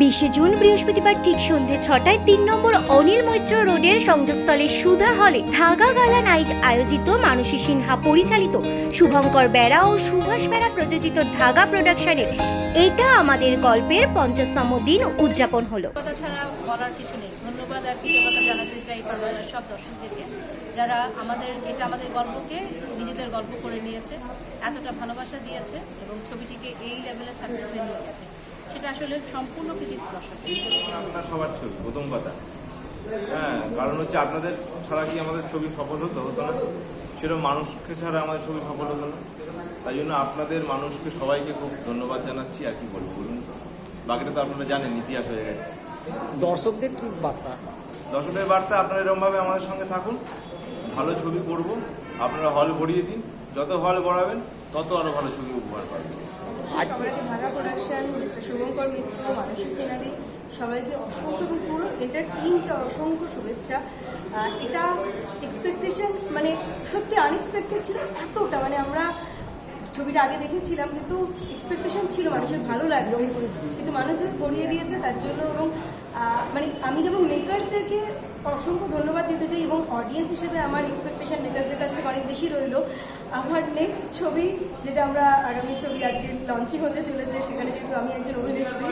বিশে জুন বৃহস্পতিবার ঠিক সন্ধে ছটায় তিন নম্বর অনিল মৈত্র রোডের সংযোগস্থলে সুধা হলে ধাগা গালা নাইট আয়োজিত মানসী সিনহা পরিচালিত। শুভঙ্কর বেড়া ও সুভাষ বেড়া প্রযোজিত ধাগা প্রোডাকশনের এটা আমাদের গল্পের পঞ্চাশতম দিন উদযাপন হলো। কথা ছাড়া বলার কিছু নেই। ধন্যবাদ আর কৃতজ্ঞতা জানাতে চাই পারবানার সব দর্শকদেরকে, যারা আমাদের, এটা আমাদের গল্পকে নিজেদের গল্প করে নিয়েছে, এতটা ভালোবাসা দিয়েছে এবং ছবিটিকে এই লেভেলের সাকসেসে নিয়ে গেছে। সেটা আসলে সম্পূর্ণ কৃতিত্ব দর্শকের আপনার সবার ছবি প্রথম কথা। হ্যাঁ কারণ হচ্ছে আপনাদের ছাড়া কি আমাদের ছবি সফল হতো হতো না? সেরকম মানুষকে ছাড়া আমাদের ছবি সফল হতো না। তাই জন্য আপনাদের মানুষকে সবাইকে খুব ধন্যবাদ জানাচ্ছি আর কি বলব বলুন বাকিটা তো আপনারা জানেন ইতিহাস হয়ে গেছে। দর্শকদের কি বার্তা? দর্শকের বার্তা আপনারা এরকমভাবে আমাদের সঙ্গে থাকুন। ভালো ছবি করব। আপনারা হল ভরিয়ে দিন। যত হল ভরাবেন তত আরও ভালো ছবি উপহার পাবেন? আজ সবাইকে Dhaka production mister Shubhankar Mitra, Manasi scenery, সবাইকে অসংখ্য এবং পুরো এন্টার টিমকে অসংখ্য শুভেচ্ছা। এটা এক্সপেকটেশন মানে সত্যি আনএক্সপেক্টেড ছিল এতটা মানে আমরা ছবিটা আগে দেখেছিলাম, কিন্তু এক্সপেকটেশন ছিল, মানুষের ভালো লাগবে কিন্তু মানুষ যে পড়িয়ে দিয়েছে, তার জন্য এবং মানে আমি যেমন মেকার্সদেরকে অসংখ্য ধন্যবাদ দিতে চাই এবং অডিয়েন্স হিসেবে আমার এক্সপেকটেশন মেকার্সদের কাছ থেকে অনেক বেশি রইল। আমার নেক্সট ছবি, যেটা আমরা আগামী ছবি আজকে লঞ্চিং হতে চলেছে, সেখানে যেহেতু আমি একজন অভিনেত্রী,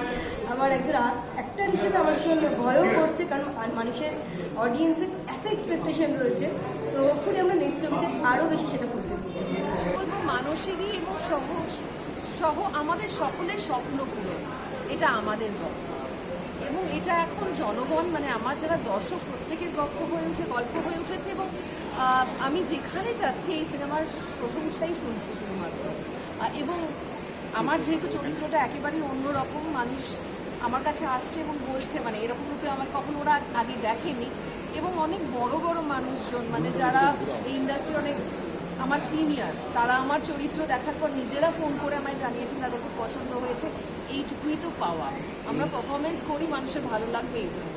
আমার একজন অ্যাক্টার হিসেবে আমার জন্য ভয়ও করছে, কারণ মানুষের অডিয়েন্সের এত এক্সপেকটেশন রয়েছে। সো হোপফুলি আমরা নেক্সট ছবিতে আরও বেশি সেটা ফুটবে বলব মানুষেরই এবং সহ সহ আমাদের সকলের স্বপ্নগুলো এটা আমাদের গল্প। এবং এটা এখন জনগণ মানে আমার যারা দর্শক, প্রত্যেকের গল্প হয়ে উঠে, গল্প হয়ে উঠেছে এবং আমি যেখানে যাচ্ছি এই সিনেমার প্রশংসাই শুনছি শুধুমাত্র। এবং আমার যেহেতু চরিত্রটা একেবারেই অন্যরকম, মানুষ আমার কাছে আসছে এবং বলছে মানে এরকম রূপে আমার কখনো ওরা আগে দেখেনি। এবং অনেক বড় বড় মানুষজন মানে যারা এই ইন্ডাস্ট্রি অনেক আমার সিনিয়র তারা আমার চরিত্র দেখার পর নিজেরা ফোন করে আমায় জানিয়েছেন তাদের খুব পছন্দ হয়েছে। এইটুকুই তো পাওয়া। আমরা পারফরমেন্স করি, মানুষের ভালো লাগবে এইটুকু